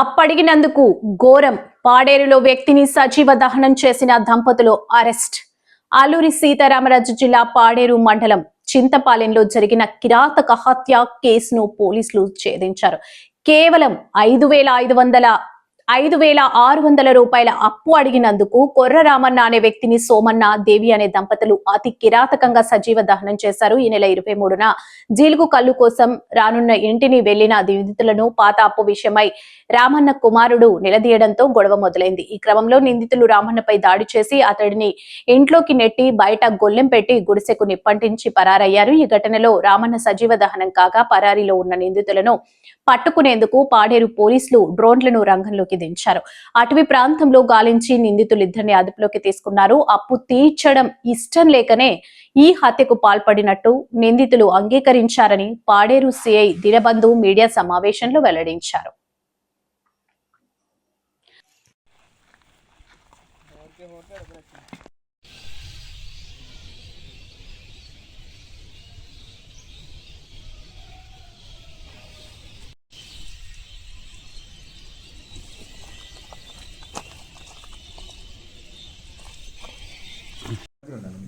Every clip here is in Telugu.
అప్పడిగినందుకు ఘోరం పాడేరులో వ్యక్తిని సజీవ దహనం చేసిన దంపతులు అరెస్ట్. అల్లూరి సీతారామరాజు జిల్లా పాడేరు మండలం చింతపాలెంలో జరిగిన కిరాతక హత్య కేసును పోలీసులు ఛేదించారు. కేవలం ఐదు వేల ఐదు వందల ఐదు వేల ఆరు వందల రూపాయల అప్పు అడిగినందుకు కొర్ర రామన్న అనే వ్యక్తిని సోమన్న దేవి అనే దంపతులు అతి కిరాతకంగా సజీవ దహనం చేశారు ఈ నెల ఇరవై మూడున. జీలుగు కళ్ళు కోసం రానున్న ఇంటిని వెళ్ళిన నిందితులను పాత అప్పు విషయమై రామన్న కుమారుడు నిలదీయడంతో గొడవ మొదలైంది. ఈ క్రమంలో నిందితులు రామన్నపై దాడి చేసి అతడిని ఇంట్లోకి నెట్టి బయట గొల్లెం పెట్టి గుడిసెకు నిప్పంటించి పరారయ్యారు. ఈ ఘటనలో రామన్న సజీవ దహనం కాగా పరారీలో ఉన్న నిందితులను పట్టుకునేందుకు పాడేరు పోలీసులు డ్రోన్లను రంగంలోకి దించారు. అటవీ ప్రాంతంలో గాలించి నిందితులిద్దరిని అదుపులోకి తీసుకున్నారు. అప్పు తీర్చడం ఇష్టం లేకనే ఈ హత్యకు పాల్పడినట్టు నిందితులు అంగీకరించారని పాడేరు సిఐ దినబంధు మీడియా సమావేశంలో వెల్లడించారు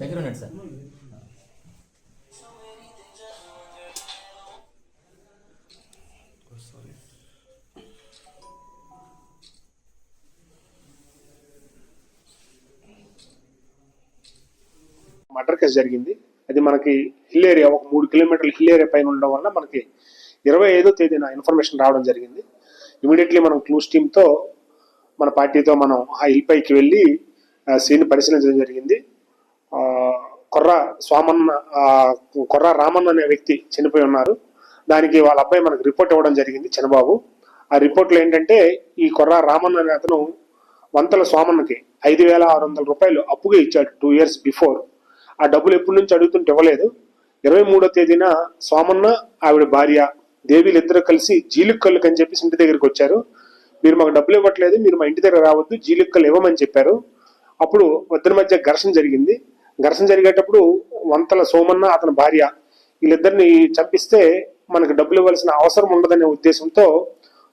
దగ్గర ఉన్నాడు సార్. మర్డర్ కేసు జరిగింది. అది మనకి హిల్ ఏరియా ఒక మూడు కిలోమీటర్ల హిల్ ఏరియా పైన ఉండడం వల్ల మనకి ఇరవై ఐదో తేదీన ఇన్ఫర్మేషన్ రావడం జరిగింది. ఇమీడియట్లీ మనం క్లూస్ టీమ్తో మన పార్టీతో మనం ఆ హిల్ పైకి వెళ్ళి సీన్ పరిశీలించడం జరిగింది. కొర్ర స్వామన్న కొర్ర రామన్న అనే వ్యక్తి చనిపోయి ఉన్నారు. దానికి వాళ్ళ అబ్బాయి మనకు రిపోర్ట్ ఇవ్వడం జరిగింది చంద్రబాబు. ఆ రిపోర్ట్లో ఏంటంటే ఈ కొర్ర రామన్న అనే అతను వంతల స్వామన్నకి ఐదు వేల ఆరు వందల రూపాయలు అప్పుగా ఇచ్చాడు టూ ఇయర్స్ బిఫోర్ ఆ డబ్బులు ఎప్పటి నుంచి అడుగుతుంటే ఇవ్వలేదు. ఇరవై మూడో తేదీన సోమన్న ఆవిడ భార్య దేవీలు ఇద్దరు కలిసి జీలిక్కళ్ళకి అని చెప్పేసి ఇంటి దగ్గరికి వచ్చారు. మీరు మాకు డబ్బులు ఇవ్వట్లేదు మీరు మా ఇంటి దగ్గర రావద్దు జీలుక్కలు ఇవ్వమని చెప్పారు. అప్పుడు ఇద్దరి మధ్య ఘర్షణ జరిగింది. ఘర్షణ జరిగేటప్పుడు వంతల సోమన్న అతని భార్య వీళ్ళిద్దరిని చంపిస్తే మనకు డబ్బులు ఇవ్వాల్సిన అవసరం ఉండదనే ఉద్దేశంతో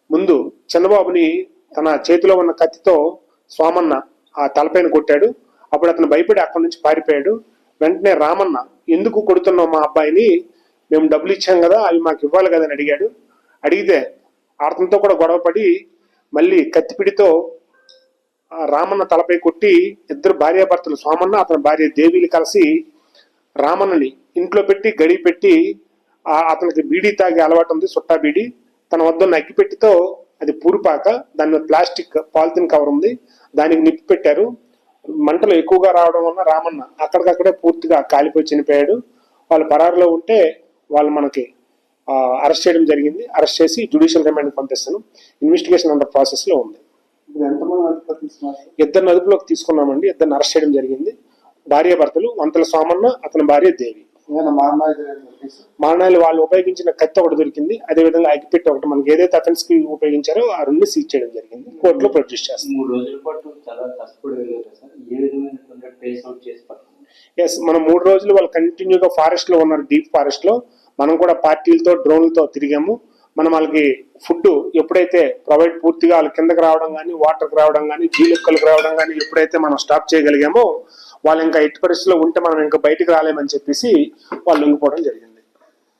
ముందు చంద్రబాబుని తన చేతిలో ఉన్న కత్తితో సోమన్న ఆ తలపైన కొట్టాడు. అప్పుడు అతను భయపడి అక్కడి నుంచి పారిపోయాడు. వెంటనే రామన్న ఎందుకు కొడుతున్నావు మా అబ్బాయిని? మేము డబ్బులు ఇచ్చాం కదా అవి మాకు ఇవ్వాలి కదా అని అడిగాడు. అడిగితే అతనితో కూడా గొడవపడి మళ్ళీ కత్తిపిడితో రామన్న తలపై కొట్టి ఇద్దరు భార్యాభర్తలు సోమన్న అతని భార్య దేవిలు కలిసి రామన్నని ఇంట్లో పెట్టి గడి పెట్టి అతనికి బీడీ తాగే అలవాటు ఉంది సుట్టా బీడీ. తన వద్ద ఉన్న అగ్గిపెట్టితో అది పూరిపాక దాని ప్లాస్టిక్ పాలిథిన్ కవర్ ఉంది దానికి నిప్పి పెట్టారు. మంటలు ఎక్కువగా రావడం వల్ల రామన్న అక్కడికక్కడే పూర్తిగా కాలిపోయి చనిపోయాడు. వాళ్ళు పరారులో ఉంటే వాళ్ళు మనకి అరెస్ట్ చేయడం జరిగింది. అరెస్ట్ చేసి జుడిషియల్ రిమాండ్ పంపిస్తాను. ఇన్వెస్టిగేషన్ అంత ప్రాసెస్లో ఉంది. ఇప్పుడు ఇద్దరిని అదుపులోకి తీసుకున్నామండి. ఇద్దరిని అరెస్ట్ చేయడం జరిగింది. భార్య భర్తలు వంతల సోమన్న అతని భార్య దేవి. మారణాలు? మారణాలు వాళ్ళు ఉపయోగించిన కత్తి ఒకటి దొరికింది. అదే విధంగా అగ్గిపెట్టి ఒకటి మనకి ఏదైతే అఫెన్స్కి ఉపయోగించారో ఆ రెండు సీజ్ చేయడం జరిగింది. కోర్టులో ప్రొడ్యూస్ చేస్తాం ఎస్ మనం మూడు రోజులు వాళ్ళు కంటిన్యూగా ఫారెస్ట్లో ఉన్నారు. డీప్ ఫారెస్ట్లో. మనం కూడా పార్టీలతో డ్రోన్లతో తిరిగాము. మనం వాళ్ళకి ఫుడ్ ఎప్పుడైతే ప్రొవైడ్ పూర్తిగా వాళ్ళ కిందకి రావడం కానీ వాటర్కి రావడం కానీ జీలెక్కలకు రావడం కానీ ఎప్పుడైతే మనం స్టాప్ చేయగలిగామో వాళ్ళు ఇంకా ఎట్టి పరిస్థితిలో ఉంటే మనం ఇంకా బయటికి రాలేమని చెప్పేసి వాళ్ళు లొంగిపోవడం జరిగింది.